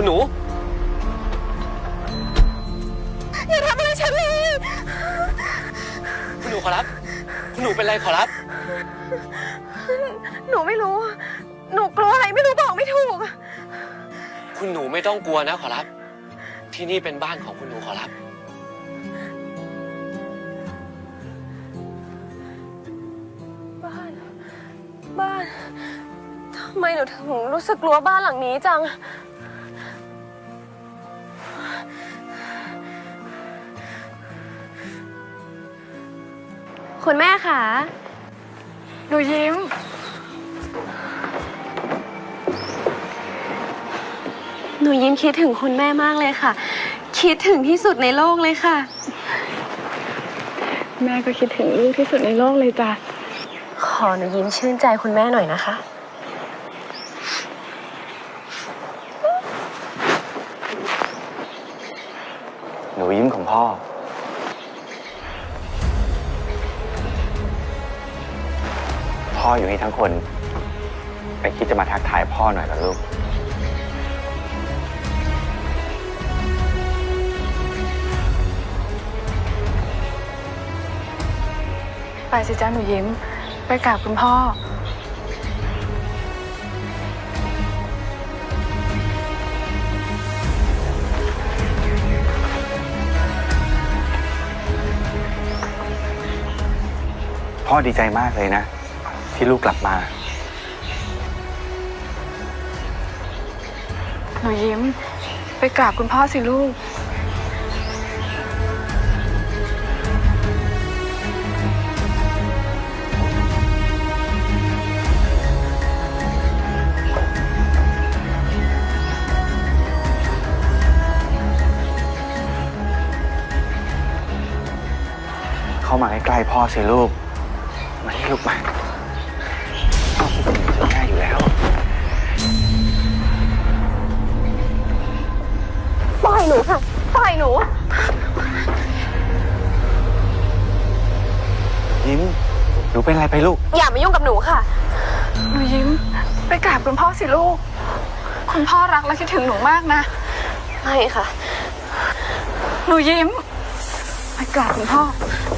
คุณหนู อย่าทำอะไรฉันเลย คุณหนูขอรับ คุณหนูเป็นไรขอรับ หนูไม่รู้ หนูกลัวอะไรไม่รู้บอกไม่ถูก คุณหนูไม่ต้องกลัวนะขอรับ ที่นี่เป็นบ้านของคุณหนูขอรับ บ้าน บ้าน ทำไมหนูถึงรู้สึกกลัวบ้านหลังนี้จัง คุณแม่คะหนูยิ้ม หนูยิ้มคิดถึงคุณแม่มากเลยค่ะ คิดถึงที่สุดในโลกเลยค่ะ แม่ก็คิดถึงลูกที่สุดในโลกเลยจ้ะ ขอหนูยิ้มชื่นใจคุณแม่หน่อยนะคะ หนูยิ้มของพ่อ พ่ออยู่นี่ทั้งคนไม่คิดจะมาทักทายพ่อหน่อยเหรอลูก ไปสิจ้าหนูยิ้ม ไปกราบคุณพ่อ พ่อดีใจมากเลยนะ ที่ลูกกลับมา หนูยิ้ม ไปกราบคุณพ่อสิลูก เข้ามาใกล้ๆพ่อสิลูก มาที่ลูกมา อยหนูค่ะปล่อยหนู ยิ้ม หนูเป็นอะไรไปลูก อย่ามายุ่งกับหนูค่ะ หนูยิ้ม ไปกราบคุณพ่อสิลูก คุณพ่อรักและคิดถึงหนูมากนะ ไม่ค่ะ หนูยิ้ม ไปกราบคุณพ่อไ